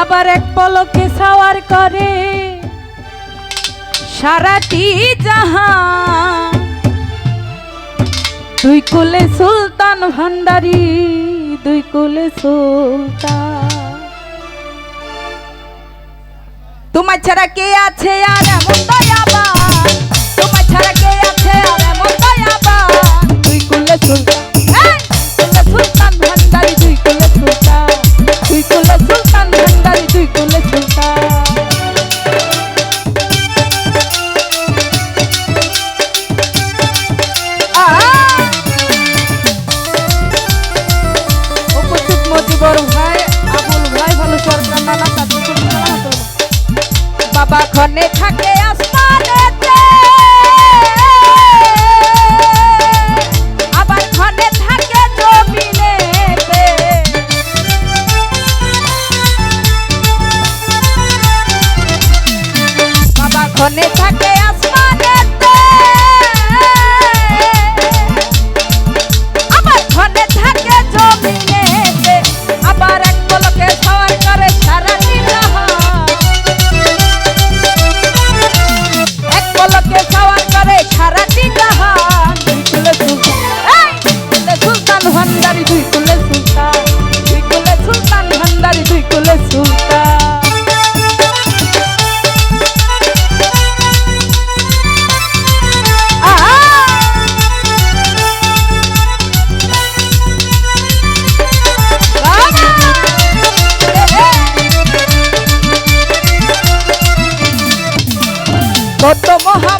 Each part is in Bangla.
আবার এক পলকে সাওয়ার করে। সারাটি যাহা দুই কুলে সুলতান ভান্ডারি, দুই কুলে সুলতান। তোমার ছাড়া কে আছে আর এমন দয়াবা সবাক্ষণে থাকে আসমানেতে। আবার ক্ষণে থাকে জমিনেতে। সবাক্ষণে থাকে কত মহা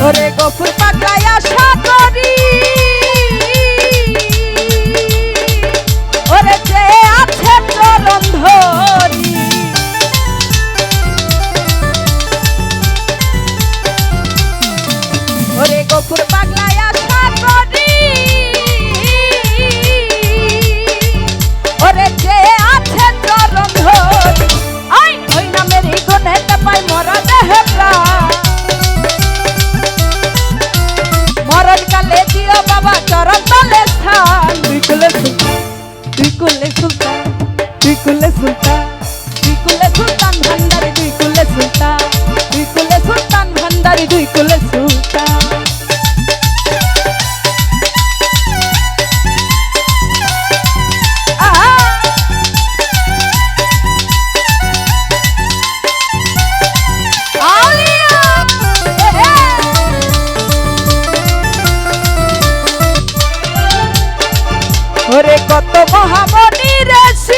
ধরে গফুর পাকায় আশা করি করলে সুলতান তুই করলে সুলতান। ওরে কত মহামনি রাশি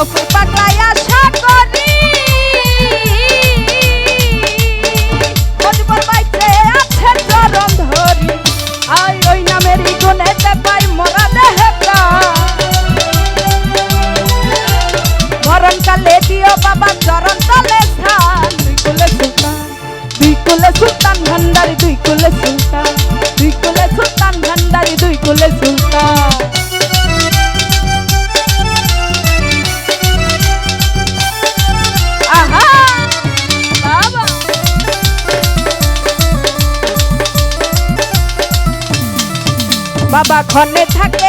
ওরে পাগলায় আশা করি। মজবর বাইতে আছে চরণ ধরি। আই ওই নামেরই গুণেতে পাই মোরা দেহে মরণ কালে দিও বাবা, চরণ তলে স্থান। দুই কুলে সুলতান দুই কুলে সুলতান ভান্ডারি দুই কুলে সুলতান। দুই কুলে সুলতান ভান্ডারি দুই কুলে সুলতান। বাবা খনে থাকে